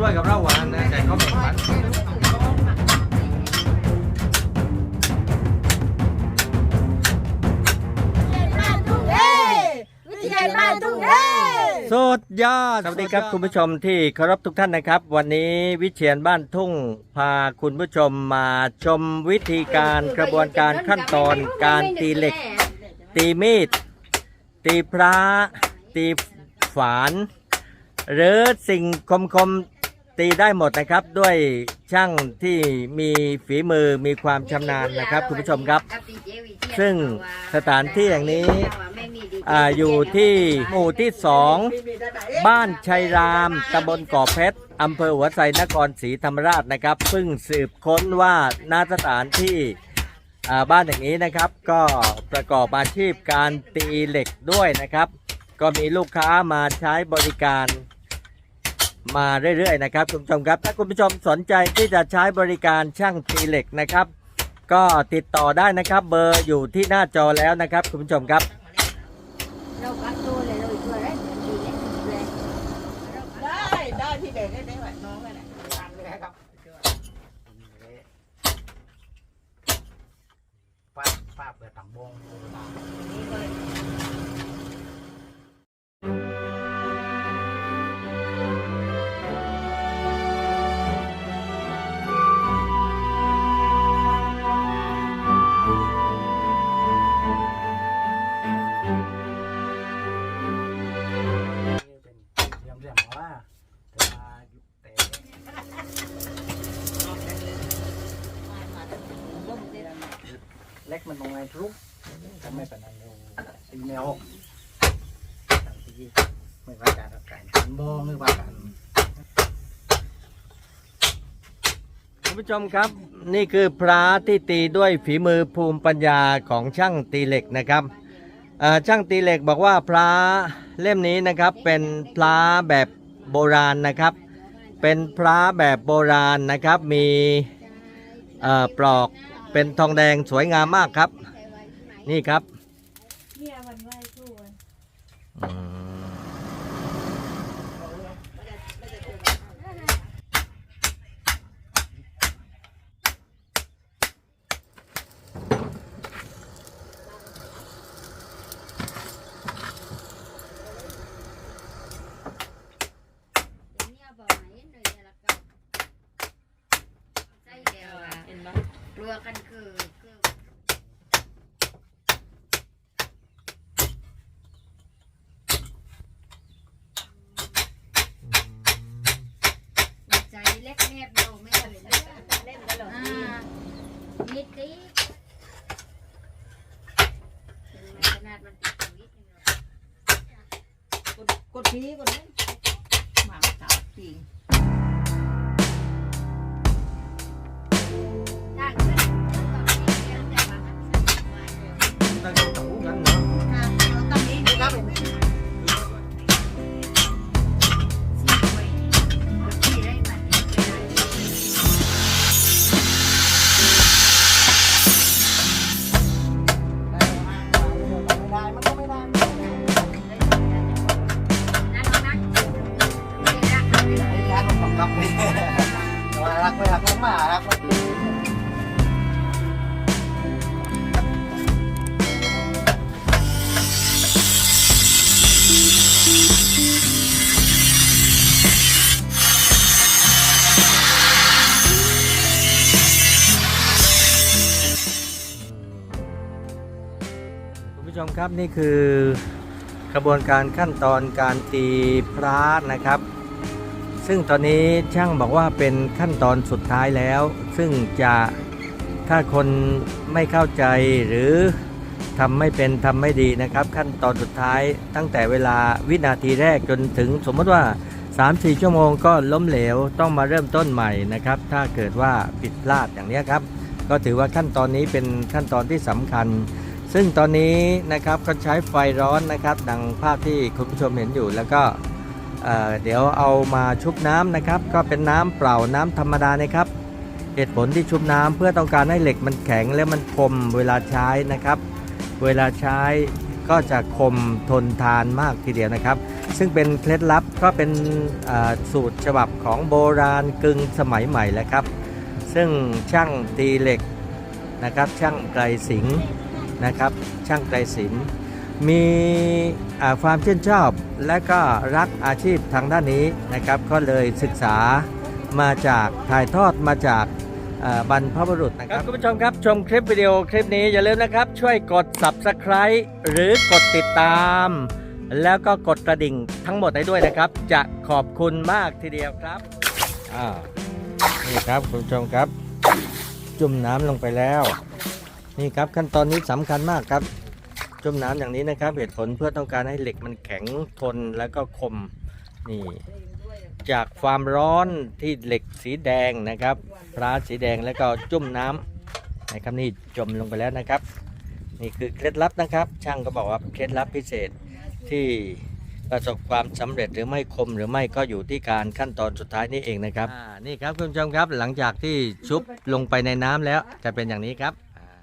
ร่วยกับเราหวานนะแต่ก็เหมือนกันสุดยอดสวัสดีครับคุณผู้ชมที่เคารพทุกท่านนะครับ วันนี้วิเชียนบ้านทุ่งพาคุณผู้ชมมาชมวิธีการกระบวนการขั้นตอน การตีเหล็ก ตีมีด ตีพระตีฝาน หรือสิ่งคม ตีได้หมดนะครับด้วยช่างที่มีฝีมือมีความชำนาญนะครับคุณผู้ชมครับ ซึ่งสถานที่อย่างนี้อาอยู่ที่หมู่ที่สองบ้านชัยรามตำบลก่อเพชรอำเภอหัวไซนครศรีธรรมราชนะครับเพิ่งสืบค้นว่าณสถานที่บ้านอย่างนี้นะครับ ก็ประกอบอาชีพการตีเหล็กด้วยนะครับ ก็มีลูกค้ามาใช้บริการ มาเรื่อยๆนะครับคุณผู้ชมครับ ถ้าคุณผู้ชมสนใจที่จะใช้บริการช่างตีเหล็กนะครับ ก็ติดต่อได้นะครับ เบอร์อยู่ที่หน้าจอแล้วนะครับ คุณผู้ชมครับ ว่าการกับการขันบงไม่ว่ากันคุณผู้ชมครับนี่คือพระที่ตีด้วยฝีมือภูมิปัญญาของช่างตีเหล็กนะครับช่างตีเหล็กบอกว่าพระเล่มนี้นะครับเป็นพระแบบโบราณนะครับ เป็นพระแบบโบราณนะครับมีปลอก เป็นทองแดงสวยงามมากครับ นี่ครับ เนี่ยวันไหว้ครู อืม เนี่ยบอกไหนเลยละกันใช่เดียวอะ เห็นไหม กลัวกันคือคือใจ เล็กแนบเราไม่เคยเล่นเล่นกันเหรออ่านิดนิดขนาดมันติดตรงนิตกดกดพีกดเล่นมาสามปี ไม่รักมันมารักมันคุณผู้ชมครับนี่คือกระบวนการขั้นตอนการตีพระนะครับ ซึ่งตอนนี้ช่างบอกว่าเป็นขั้นตอนสุดท้ายแล้ว ซึ่งจะถ้าคนไม่เข้าใจหรือทำไม่เป็นทำไม่ดีนะครับ ขั้นตอนสุดท้ายตั้งแต่เวลาวินาทีแรกจนถึงสมมติว่า 3-4 ชั่วโมงก็ล้มเหลวต้องมาเริ่มต้นใหม่นะครับ ถ้าเกิดว่าผิดพลาดอย่างนี้ครับ ก็ถือว่าขั้นตอนนี้เป็นขั้นตอนที่สำคัญ ซึ่งตอนนี้นะครับก็ใช้ไฟร้อนนะครับ ดังภาพที่คุณผู้ชมเห็นอยู่แล้วก็ เเดี๋ยวเอามาชุบน้ำนะครับ ก็เป็นน้ำเปล่าน้ำธรรมดานะครับเหตุผลที่ชุบน้ำเพื่อต้องการให้เหล็กมันแข็งและมันคมเวลาใช้นะครับ เวลาใช้ก็จะคมทนทานมากทีเดียวนะครับ ซึ่งเป็นเคล็ดลับก็เป็นสูตรฉบับของโบราณกึ่งสมัยใหม่แล้วครับ ซึ่งช่างตีเหล็กนะครับ ช่างไกลสิงนะครับ ช่างไกลศิลป์ มีอ่าความชื่นชอบและก็รักอาชีพทางด้านนี้นะครับก็เลยศึกษามาจากถ่ายทอดมาจากอ่าบรรพบุรุษนะครับคุณผู้ชมครับชมคลิปวิดีโอคลิปนี้อย่าลืมนะครับ ช่วยกด subscribe หรือกดติดตาม แล้วก็กดกระดิ่งทั้งหมดให้ด้วยนะครับ จะขอบคุณมากทีเดียวครับอ่านี่ครับคุณผู้ชมครับ จุ่มน้ำลงไปแล้ว นี่ครับขั้นตอนนี้สำคัญมากครับ จุ่มน้ำอย่างนี้นะครับ เหตุผลเพื่อต้องการให้เหล็กมันแข็งทนแล้วก็คมนี่จากความร้อนที่เหล็กสีแดงนะครับพระสีแดงแล้วก็จุ่มน้ำนะครับนี่จมลงไปแล้วนะครับ นี่คือเคล็ดลับนะครับ ช่างก็บอกว่าเคล็ดลับพิเศษที่ประสบความสำเร็จหรือไม่คมหรือไม่ก็อยู่ที่การขั้นตอนสุดท้ายนี่เองนะครับนี่ครับคุณผู้ชมครับหลังจากที่ชุบลงไปในน้ำแล้วจะเป็นอย่างนี้ครับ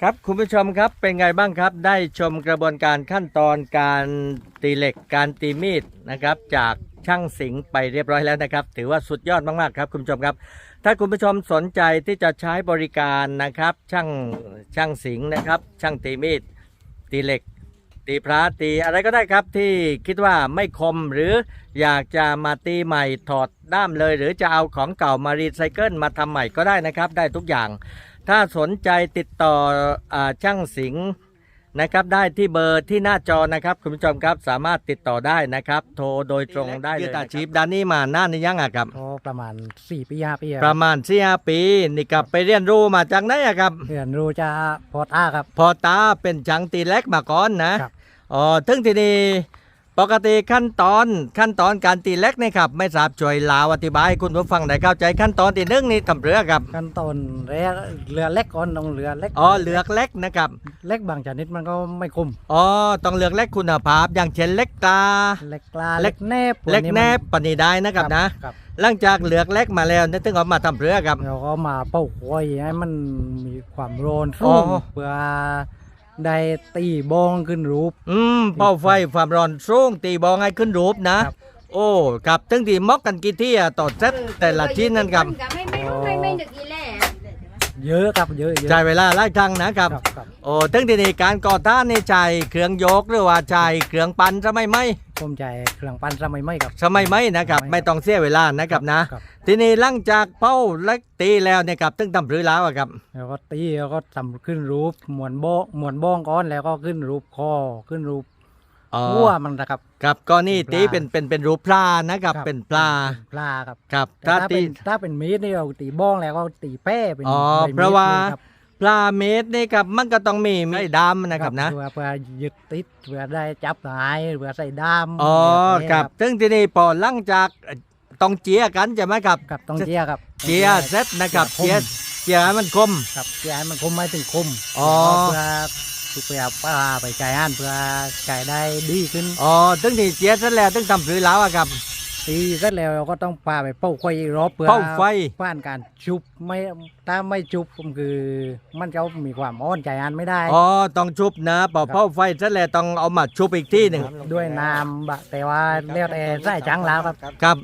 ครับคุณผู้ชมครับเป็นไงบ้างครับ ได้ชมกระบวนการขั้นตอนการตีเหล็กการตีมีดนะครับ จากช่างสิงไปเรียบร้อยแล้วนะครับ ถือว่าสุดยอดมากๆครับคุณผู้ชมครับ ถ้าคุณผู้ชมสนใจที่จะใช้บริการนะครับ ช่างช่างสิงนะครับ ช่างตีมีดตีเหล็ก ตีพระตีอะไรก็ได้ครับที่คิดว่าไม่คมหรืออยากจะมาตีใหม่ถอดด้ามเลย หรือจะเอาของเก่ามารีไซเคิลมาทำใหม่ก็ได้นะครับ ได้ทุกอย่าง ถ้าสนใจติดต่ออาช่างสิงห์นะครับ ได้ที่เบอร์ที่หน้าจอนะครับคุณผู้ชมครับสามารถติดต่อได้นะครับ โทรโดยตรงได้เลยยืดอาชีพด้านนี้มาหน้านี้ยังอะครับก็ประมาณ4ปีห้าปีประมาณสี่ห้าปีนี่กับไปเรียนรู้มาจากไหนอะครับ เรียนรู้จะพอต้าครับ พอตาเป็นช่างตีเล็กมาก่อนนะครับ อ๋อถึงทีนี้ ปกติขั้นตอนขั้นตอนการตีเล็กนี่ครับไม่ทราบช่วยลาวอธิบายให้คุณผู้ฟังได้เข้าใจขั้นตอนที่หนึ่งนี่ทำเรือครับ ขั้นตอนแรกเรือเล็กก่อนต้องเรือเล็กอ๋อเลือกเล็กนะครับเล็กบางชนิดมันก็ไม่คมอ๋อต้องเลือกเล็กคุณภาพ อย่างเช่นเล็กตาเล็กกลาเล็เล็กกแนบพวเล็กมัแนบปานนีได้นะครับนะครับหลังจากเลือกเล็กมาแล้วนี่ถึงเอามาทำเรือครับเราก็มาเป่าคอยให้มันมีความร้อนอ๋สูองเพื่อ ได้ตีบองขึ้นรูป อืมเป้าไฟความร้อนสูงตีบองให้ขึ้นรูปนะ ครับ โอ้ครับถึงที่มอกกันกี่ที่อะต่อเซตแต่ละชิ้นนั่นครับไม่ไม่รู้ไม่ไม่นึกอีแหละเยอะครับเยอะเยอะ ใช้เวลาหลายครั้งนะครับ ครับครับ โอ้ถึงที่นี่การก่อต้านนี่ใช้เครื่องยกหรือว่าใช้เครื่องปั่นสมัยไหม ผมใจเครื่องปั้นสมัยใหม่ครับ สมัยไหมนะครับสมัยไม่ต้องเสียเวลานะครับนะ ครับทีนี้หลังจากเป้าเล็กตีแล้วเนี่ยครับถึงทำหรือแล้วอะครับ แล้วก็ตีแล้วก็ทำขึ้นรูปหมวนโบหมวนบ้องก้อนแล้วก็ขึ้นรูปคอขึ้นรูปอ๋อหัวมันนะครับ ครับก็นี่เป็นปลาตีเป็นเป็นเป็นรูปปลานะครับเป็นปลาปลาครับครับแต่ถ้าถ้าตี เป็นถ้าเป็นมีดนี่เราตีบ้องแล้วก็ตีแป้เป็นอ๋อใบมีดเพราะว่า ลยครับป ลาเม็ดนี่ครับมันก็ต้องมีไม้ดำนะครับนะ เพื่อเพื่อยึดติดเพื่อได้จับหายเพื่อใส่ด้ามอ๋อแบบนี้ครับถึงที่นี่พอหลังจากต้องเจียกันใช่ไหมครับครับต้องเจียครับ เจียเสร็จนะครับคมเจียเจียให้มันคมครับเจียให้มันคมไม่ถึงคมอ๋อเพื่อเพื่อปลาไปไก่อ่านเพื่อไก่ได้ดีขึ้นอ๋อถึงที่เจียเสร็จแล้วถึงทำหรือแล้วอะครับ ตีเสร็จแล้วเราก็ต้องพาไปเป้าไฟอีกรอบเพื่อเป้าไฟผ่านการชุบไม่ถ้าไม่ชุบก็คือ มันจะมีความอ่อนใจอ่านไม่ได้ อ๋อต้องชุบนะพอเผาไฟเสร็จแล้วต้องเอามาชุบอีกที่หนึ่งด้วยน้ำบะแต่ว่าเรียกแต่ใส่จังแล้วครับ ครับ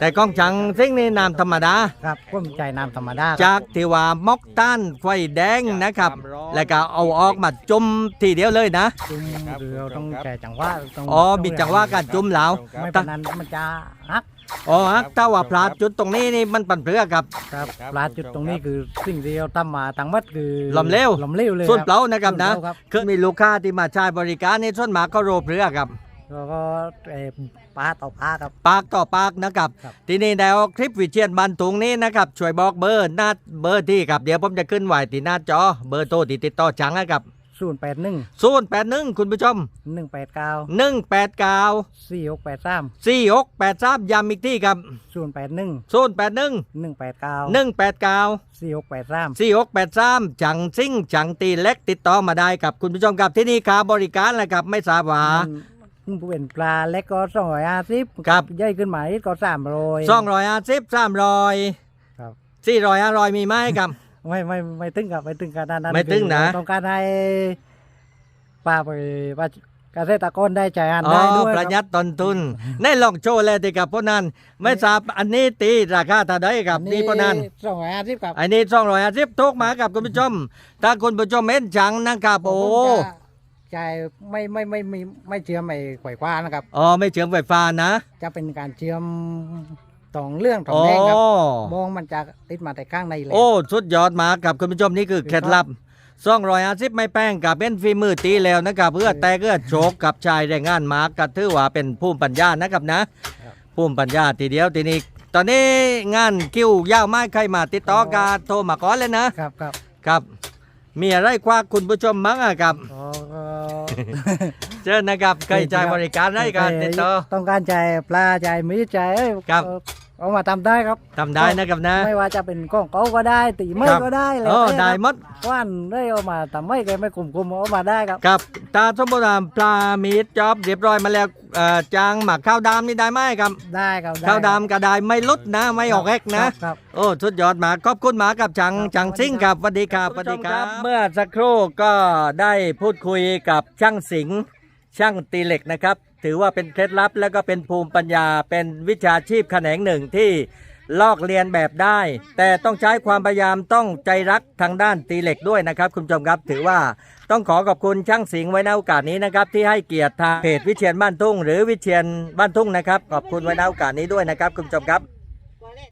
แต่กองจังซิ่งนี่น้ำธรรมดา ครับผมใจน้ำธรรมดาครับจากที่ว่ามอกต้านไฟแดงนะครับ แล้วก็เอาออกมาจุ่มทีเดียวเลยนะ จุ่มคือเราต้องใจจังหวะต้องอ๋อมีจังหวะการจุ่มแล้ว ไม่เป็นนั้นมันจะฮักอ๋อฮะถ้าว่าพลาดจุดตรงนี้นี่มันปั่นเปลือกครับ ครับปลาจุดตรงนี้คือสิ่งที่เราทำมาทั้งหมดคือหล่อมเหลว หลอมเหลวเลยส่วนเปล่านะครับนะส่วเปล่าครับคือมีลูกค้าที่มาใช้บริการในส่วนมากก็โรเปลือกครับ แล้วก็เอ่อ ปลาต่อปลาครับปากต่อปากนะครับ ครับ ทีนี้แนวคลิปวิเชียนบันทุงนี้นะครับ ช่วยบอกเบอร์หน้าเบอร์ที่ครับ เดี๋ยวผมจะขึ้นไว้ที่หน้าจอเบอร์โทรที่ติดต่อจังนะครับศูนย์แปดหนึ่งศูนย์แปดหนึ่งคุณผู้ชมหนึ่งแปดเก้าหนึ่งแปดเก้าสี่หกแปดสามสี่หกแปดสามย้ำอีกที่ครับศูนย์แปดหนึ่งศูนย์แปดหนึ่งหนึ่งแปดเก้าหนึ่งแปดเก้า สี่หกแปดสาม สี่หกแปดสามจังซิ่งจังตีเล็กติดต่อมาได้ครับคุณผู้ชมครับที่นี่ค่าบริการแหละครับไม่ทราบว่ามัน เป็นปลาเล็กก็สองร้อยห้าสิบครับใหญ่ขึ้นมาอีกก็สามร้อยสองร้อยห้าสิบสามร้อยครับสี่ร้อยห้าร้อยมีไหมครับ ไม่ไม่ไม่ตึงครับไม่ตึงขนาดนั้นไม่ตึงนะคือต้องการให้ปลาไปปลาเกษตรกรได้ใจอ่านอ๋อได้ด้วยประหยัดต้นทุนในลองโชว์เลยติครับเพราะนั้น ไม่ทราบอันนี้ตีราคาเท่าไดครับนี่เพราะนั้นสองร้อยห้าสิบครับอันนี้สองร้อยห้าสิบทุกมากับคุณผู้ชม ถ้าคุณผู้ชมเห็นจังนะครับโอ้ผมจะ ใจไม่ไม่ไม่ไม่ไม่เชื่อมไอ้ไขว่คว้านะครับ อ๋อไม่เชื่อมไฟฟ้านะจะเป็นการเชื่อมตองเรื่องตองอ๋อแดงครับมองมันจะติดมาแต่ข้างในเลย โอ้สุดยอดมากครับคุณผู้ชมนี่คือเคล็ดลับซ่องรอยอาซิบไม่แป้งกับเป็นฝีมือตีแล้วนะครับเพื่อแต่เพื่อโชกกับชายแรงงานมากัถือว่าเป็นภูมิปัญญานะครับนะภูมิปัญญาทีเดียวทีนี้ ตอนนี้งานคิวยาวไม้ใครมาติดต่อกาโทรมาก่อนเลยนะครับครับ ครับ มีอะไรคว้าคุณผู้ชมมั้งอะครับ อ๋อก็ เชิญนะครับใครจ่ายบริการได้กันติดต่อ ต้องการใจายปลาใจายมีใจายเอ้ยครับ เอามาทำได้ครับทำได้นะครับนะ ไม่ว่าจะเป็นกล้องเก๋าก็ได้ ตีไม่ครับก็ได้เลยโอ้ได้หมดว่านได้เอามาทำไม่แกไม่กลุ่มๆเอามาได้ครับ ครับตาสมบูรณ์ปลามีดจอบเรียบร้อยมาแล้วเอ่อจางหมักข้าวดำนี่ได้ไหมครับ ได้ครับไข้าวดำก็ได้ไม่ลุดนะไม่ออกแอกนะ ครับ โอ้สุดยอดมากขอบคุณหมากับจังครับจังซิ่งครับสวัสดีครับสวัสดีครับ เมื่อสักครู่ก็ได้พูดคุยกับช่างสิงห์ช่างตีเหล็กนะครับ ถือว่าเป็นเคล็ดลับแล้วก็เป็นภูมิปัญญา เป็นวิชาชีพแขนงหนึ่งที่ลอกเรียนแบบได้ แต่ต้องใช้ความพยายามต้องใจรักทางด้านตีเหล็กด้วยนะครับ คุณผู้ชมครับถือว่าต้องขอขอบคุณช่างสิงห์ไว้ในโอกาสนี้นะครับ ที่ให้เกียรติทางเพจวิเชียนบ้านทุ่ง หรือวิเชียนบ้านทุ่งนะครับขอบคุณไว้ในโอกาสนี้ด้วยนะครับ คุณผู้ชมครับ